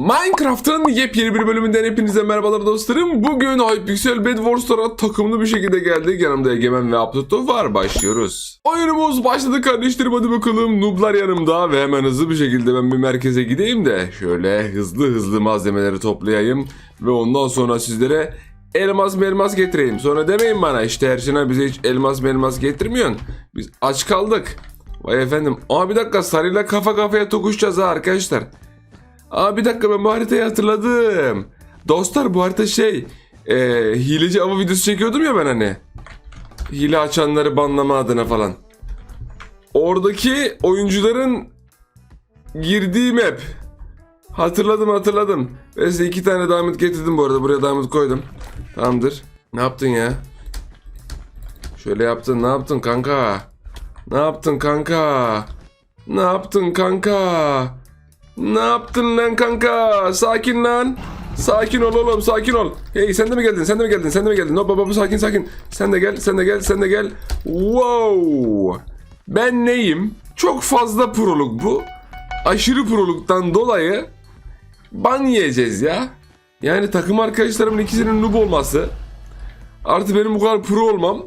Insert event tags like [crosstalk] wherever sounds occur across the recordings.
Minecraft'ın yepyeni bir bölümünden hepinize merhabalar dostlarım. Bugün Hypixel Bed Wars'lara takımlı bir şekilde geldik. Yanımda Egemen ve Abdutto var. Başlıyoruz. Oyunumuz başladı kardeşlerim hadi bakalım. Nooblar yanımda ve hemen hızlı bir şekilde ben bir merkeze gideyim de şöyle hızlı hızlı malzemeleri toplayayım. Ve ondan sonra sizlere elmas melmas getireyim. Sonra demeyin bana işte Erşin'e bize hiç elmas melmas getirmiyorsun. Biz aç kaldık. Vay efendim. Aa bir dakika sarıyla kafa kafaya tokuşacağız ha arkadaşlar. Aa bir dakika ben bu haritayı hatırladım. Dostlar bu harita şey e, hileci avı videosu çekiyordum ya ben hani. Hile açanları banlama adına falan. Oradaki oyuncuların girdiği map. Hatırladım hatırladım. Ve size iki tane diamond getirdim bu arada. Buraya diamond koydum. Tamamdır. Ne yaptın ya? Şöyle yaptın. Ne yaptın kanka? Ne yaptın kanka? Ne yaptın kanka? Ne yaptın lan kanka? Sakin lan. Sakin ol oğlum sakin ol. Hey sen de mi geldin? Sen de mi geldin? Sen de mi geldin? No baba sakin sakin. Sen de gel, sen de gel, sen de gel. Wow. Ben neyim? Çok fazla proluk bu. Aşırı proluktan dolayı ban yiyeceğiz ya. Yani takım arkadaşlarımın ikisinin noob olması artı benim bu kadar pro olmam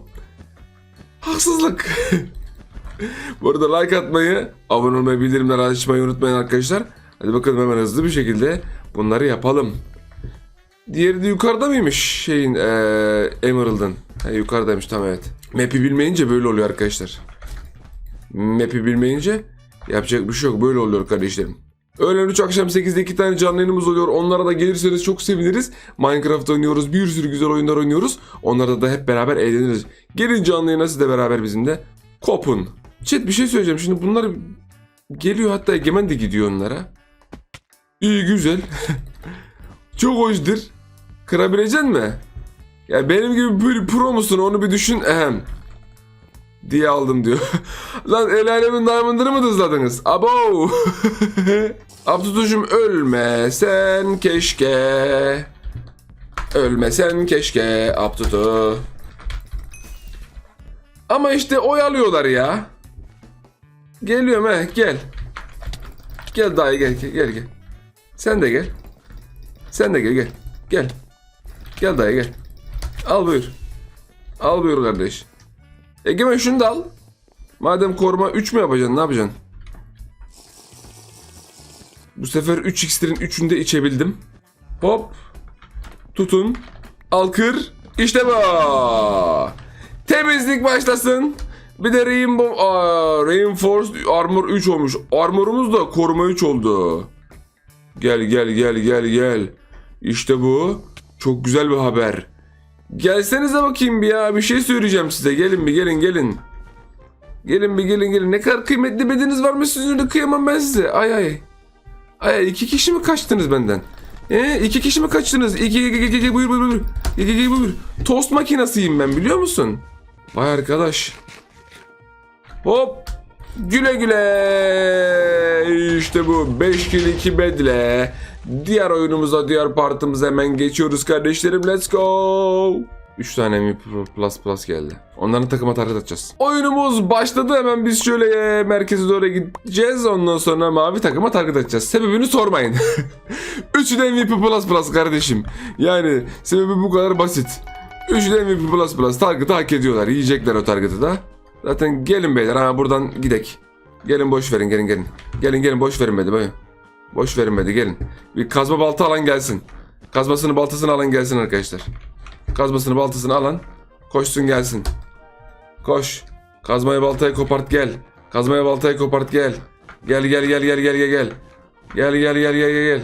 haksızlık. [laughs] Bu arada like atmayı, abone olmayı, bildirimleri açmayı unutmayın arkadaşlar. Hadi bakalım hemen hızlı bir şekilde bunları yapalım. Diğeri de yukarıda mıymış şeyin eee Emerald'ın? Ha, yukarıdaymış tamam evet. Map'i bilmeyince böyle oluyor arkadaşlar. Map'i bilmeyince yapacak bir şey yok böyle oluyor kardeşlerim. Öğlen 3 akşam 8'de 2 tane canlı yayınımız oluyor. Onlara da gelirseniz çok seviniriz. Minecraft oynuyoruz. Bir sürü güzel oyunlar oynuyoruz. Onlarda da hep beraber eğleniriz. Gelin canlı yayına siz de beraber bizimle. Kopun. Chat bir şey söyleyeceğim. Şimdi bunlar geliyor hatta Egemen de gidiyor onlara. İyi güzel. Çok hoşdur. Kırabilecek mi? Ya benim gibi bir pro musun onu bir düşün. Ehem. Diye aldım diyor. [laughs] Lan el alemin diamond'ını mı hızladınız? Abo. [laughs] Abdutuşum ölme sen keşke. Ölmesen keşke Abdutu. Ama işte oyalıyorlar ya. Geliyorum he gel. Gel dayı gel gel gel. gel. Sen de gel. Sen de gel gel. Gel. Gel dayı gel. Al buyur. Al buyur kardeş. Egemen şunu da al. Madem koruma 3 mü yapacaksın ne yapacaksın? Bu sefer 3 iksirin 3'ünü de içebildim. Hop. Tutun. Al kır. İşte bu. Temizlik başlasın. Bir de Rainbow, aa, Reinforced Armor 3 olmuş. Armorumuz da koruma 3 oldu. Gel gel gel gel gel. İşte bu. Çok güzel bir haber. Gelsenize bakayım bir ya. Bir şey söyleyeceğim size. Gelin bir gelin gelin. Gelin bir gelin gelin. Ne kadar kıymetli bedeniz var mı sizin önünde kıyamam ben size. Ay. Ay ay, iki kişi mi kaçtınız benden? E, iki kişi mi kaçtınız? İki, iki, iki, iki, buyur, buyur, buyur. İki, iki, buyur. Tost makinasıyım ben biliyor musun? Vay arkadaş. Hop. Güle güle. İşte bu 5 kill 2 bedle. Diğer oyunumuza, diğer partimize hemen geçiyoruz kardeşlerim. Let's go. 3 tane mi plus plus geldi. Onların takıma target atacağız. Oyunumuz başladı. Hemen biz şöyle merkeze doğru gideceğiz. Ondan sonra mavi takıma target atacağız. Sebebini sormayın. [laughs] Üçü de MVP plus plus kardeşim. Yani sebebi bu kadar basit. Üçü de MVP plus plus. Target'ı hak ediyorlar. Yiyecekler o target'ı da. Zaten gelin beyler. Ha buradan gidek. Gelin boş verin gelin gelin. Gelin gelin boş verin beni. Boş verin beni gelin. Bir kazma balta alan gelsin. Kazmasını baltasını alan gelsin arkadaşlar. Kazmasını baltasını alan koşsun gelsin. Koş. Kazmayı baltayı kopart gel. Kazmayı baltayı kopart gel. Gel gel gel gel gel gel gel. Gel gel gel gel gel gel.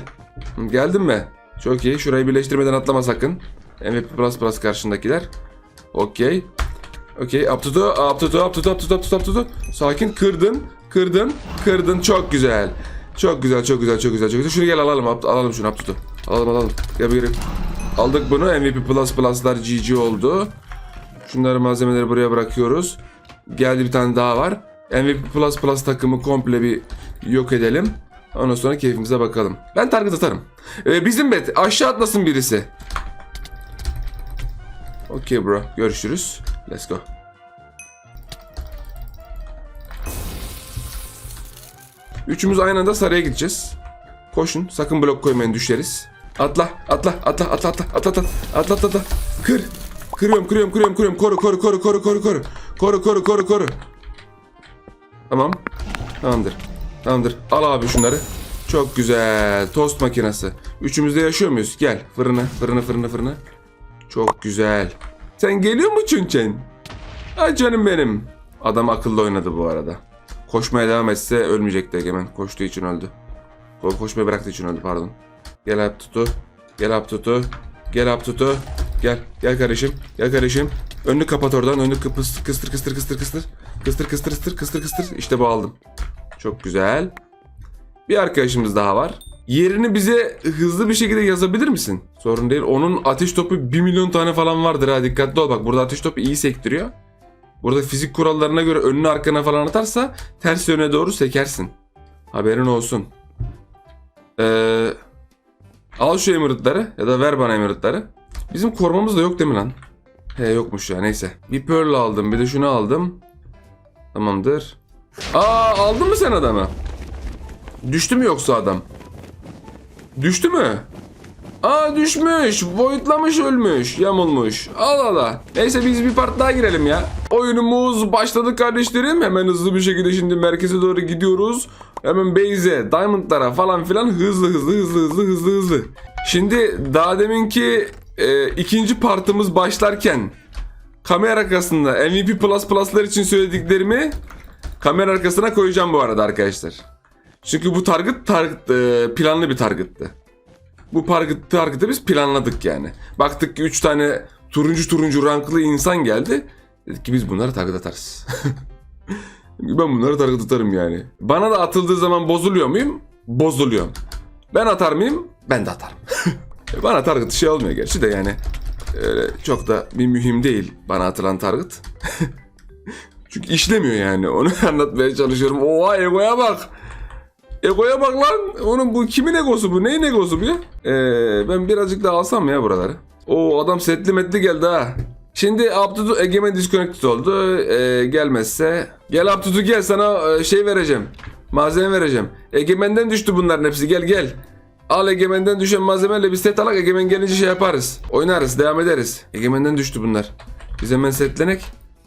Geldin mi? Çok iyi. Şurayı birleştirmeden atlama sakın. MVP plus plus karşındakiler. Okey. Okey. Up to the, up to the, up to the, up to the, up to the, up to the. Sakin. Kırdın. Kırdın. Kırdın. Çok güzel. Çok güzel, çok güzel, çok güzel, çok güzel. Şunu gel alalım, up- alalım şunu, up to the. Alalım, alalım. Gel bir Aldık bunu. MVP plus plus'lar GG oldu. Şunları malzemeleri buraya bırakıyoruz. Geldi bir tane daha var. MVP plus plus takımı komple bir yok edelim. Ondan sonra keyfimize bakalım. Ben target atarım. Ee, bizim bet aşağı atlasın birisi. Okey bro. Görüşürüz. Let's go. Üçümüz aynı anda sarıya gideceğiz. Koşun. Sakın blok koymayın düşeriz. Atla, atla, atla, atla, atla, atla, atla, atla, atla, atla. Kır. Kırıyorum, kırıyorum, kırıyorum, kırıyorum. Koru, koru, koru, koru, koru, koru. Koru, koru, koru, koru. Tamam. Tamamdır. Tamamdır. Al abi şunları. Çok güzel. Tost makinesi. Üçümüz de yaşıyor muyuz? Gel. Fırını, fırını, fırını, fırını. Çok güzel. Sen geliyor mu Çünçen? Ay canım benim. Adam akıllı oynadı bu arada. Koşmaya devam etse ölmeyecekti Egemen. Koştuğu için öldü. Ko- Koşmayı bıraktığı için öldü pardon. Gel up tutu. Gel up tutu. Gel up tutu. Gel. Gel kardeşim. Gel kardeşim. Önünü kapat oradan. Önünü kıpıs, kıstır kıstır kıstır kıstır. Kıstır kıstır kıstır kıstır kıstır. İşte bu aldım. Çok güzel. Bir arkadaşımız daha var. Yerini bize hızlı bir şekilde yazabilir misin? Sorun değil. Onun ateş topu 1 milyon tane falan vardır ha. Dikkatli ol bak. Burada ateş topu iyi sektiriyor. Burada fizik kurallarına göre önüne arkana falan atarsa ters yöne doğru sekersin. Haberin olsun. Ee, al şu emirutları ya da ver bana emirutları. Bizim korumamız da yok değil mi lan? He yokmuş ya neyse. Bir pearl aldım bir de şunu aldım. Tamamdır. Aa aldın mı sen adamı? Düştü mü yoksa adam? Düştü mü? Aa düşmüş. Voidlamış ölmüş. Yamulmuş. Allah Allah. Neyse biz bir part daha girelim ya. Oyunumuz başladı kardeşlerim. Hemen hızlı bir şekilde şimdi merkeze doğru gidiyoruz. Hemen base'e, diamondlara falan filan hızlı hızlı hızlı hızlı hızlı hızlı. Şimdi daha deminki e, ikinci partımız başlarken kamera arkasında MVP Plus Plus'lar için söylediklerimi kamera arkasına koyacağım bu arada arkadaşlar. Çünkü bu target, target e, planlı bir targettı. Bu target, target'ı biz planladık yani. Baktık ki 3 tane turuncu turuncu ranklı insan geldi. Dedik ki biz bunları target atarız. [laughs] ben bunları target atarım yani. Bana da atıldığı zaman bozuluyor muyum? Bozuluyorum. Ben atar mıyım? Ben de atarım. [laughs] bana target şey olmuyor gerçi de yani. Öyle çok da bir mühim değil bana atılan target. [laughs] Çünkü işlemiyor yani. Onu anlatmaya çalışıyorum. Oha egoya bak. Egoya bak lan. Onun bu kimin egosu bu? Neyin egosu bu ya? Ee, ben birazcık daha alsam ya buraları? Oo adam setli metli geldi ha. Şimdi Abdudu Egemen disconnected oldu. Ee, gelmezse. Gel Abdudu gel sana e, şey vereceğim. Malzeme vereceğim. Egemen'den düştü bunların hepsi. Gel gel. Al Egemen'den düşen malzemeyle bir set alak. Egemen gelince şey yaparız. Oynarız. Devam ederiz. Egemen'den düştü bunlar. Biz hemen setlenek.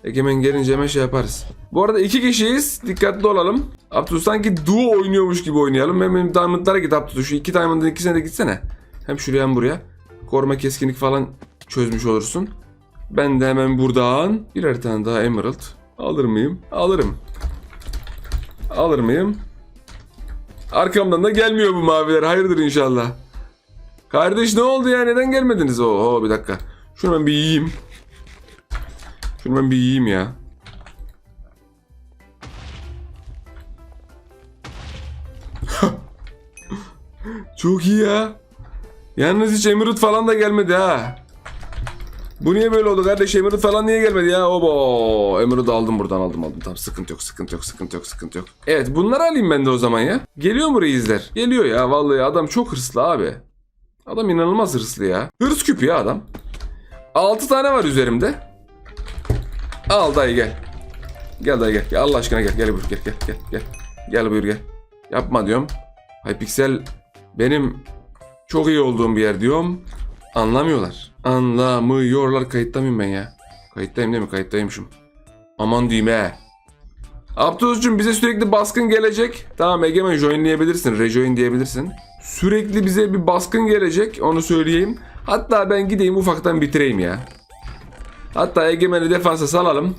Egemen gelince hemen şey yaparız. Bu arada iki kişiyiz. Dikkatli olalım. Abdü sanki duo oynuyormuş gibi oynayalım. Hem benim diamondlara git Abdü. Şu iki diamond'ın ikisine de gitsene. Hem şuraya hem buraya. Koruma keskinlik falan çözmüş olursun. Ben de hemen buradan birer tane daha emerald alır mıyım? Alırım. Alır mıyım? Arkamdan da gelmiyor bu maviler. Hayırdır inşallah. Kardeş ne oldu ya? Neden gelmediniz? Oo bir dakika. Şunu ben bir yiyeyim. Şunu ben bir yiyeyim ya. [laughs] Çok iyi ya. Yalnız hiç Emirut falan da gelmedi ha. Bu niye böyle oldu kardeş? Emirut falan niye gelmedi ya? Obo. Emirut aldım buradan aldım aldım. Tamam sıkıntı yok sıkıntı yok sıkıntı yok sıkıntı yok. Evet bunları alayım ben de o zaman ya. Geliyor mu reisler? Geliyor ya vallahi adam çok hırslı abi. Adam inanılmaz hırslı ya. Hırs küpü ya adam. 6 tane var üzerimde. Al dayı gel. Gel dayı gel. gel. Allah aşkına gel. Gel buyur gel gel gel gel. Gel buyur gel. Yapma diyorum. Hypixel benim çok iyi olduğum bir yer diyorum. Anlamıyorlar. Anlamıyorlar. Kayıtta mıyım ben ya? Kayıttayım değil mi? Kayıttaymışım. Aman diyeyim he. Abdülcüm bize sürekli baskın gelecek. Tamam Egemen joinleyebilirsin. Rejoin diyebilirsin. Sürekli bize bir baskın gelecek. Onu söyleyeyim. Hatta ben gideyim ufaktan bitireyim ya. Hatta Egemen'i defansa salalım.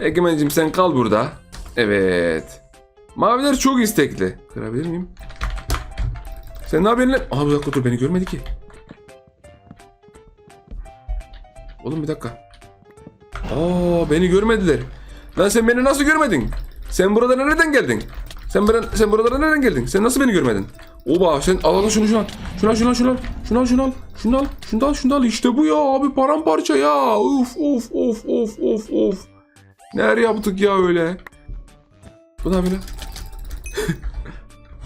Egemen'cim sen kal burada. Evet. Maviler çok istekli. Kırabilir miyim? Sen ne lan? Aa bir dakika dur beni görmedi ki. Oğlum bir dakika. Aa beni görmediler. Lan sen beni nasıl görmedin? Sen burada nereden geldin? Sen buradan, sen buralara nereden geldin? Sen nasıl beni görmedin? Oba sen al al şunu şunu al. Şunu al şunu al şunu al. Şunu al şunu al. Şunu al. Şunu al şunu al. İşte bu ya abi paramparça ya. Uf of of of of of. Neler yaptık ya öyle. Bu ne yapıyor lan?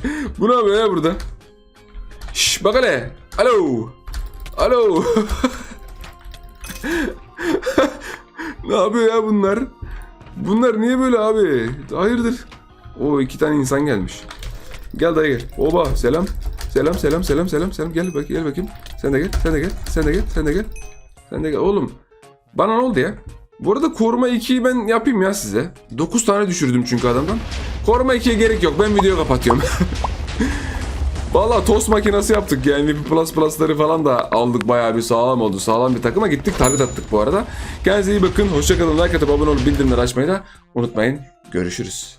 [laughs] bu ne yapıyor ya burada? Şş bak hele. Alo. Alo. [laughs] ne yapıyor ya bunlar? Bunlar niye böyle abi? Hayırdır? O iki tane insan gelmiş. Gel dayı gel. Oba selam. Selam selam selam selam selam. Gel bak gel bakayım. Sen de gel. Sen de gel. Sen de gel. Sen de gel. Sen de gel. Oğlum bana ne oldu ya? Bu arada koruma 2'yi ben yapayım ya size. 9 tane düşürdüm çünkü adamdan. Koruma 2'ye gerek yok. Ben videoyu kapatıyorum. [laughs] Valla tost makinesi yaptık yani Plus Plus'ları falan da aldık bayağı bir sağlam oldu. Sağlam bir takıma gittik target attık bu arada. Kendinize iyi bakın. Hoşçakalın. Like atıp abone olup bildirimleri açmayı da unutmayın. Görüşürüz.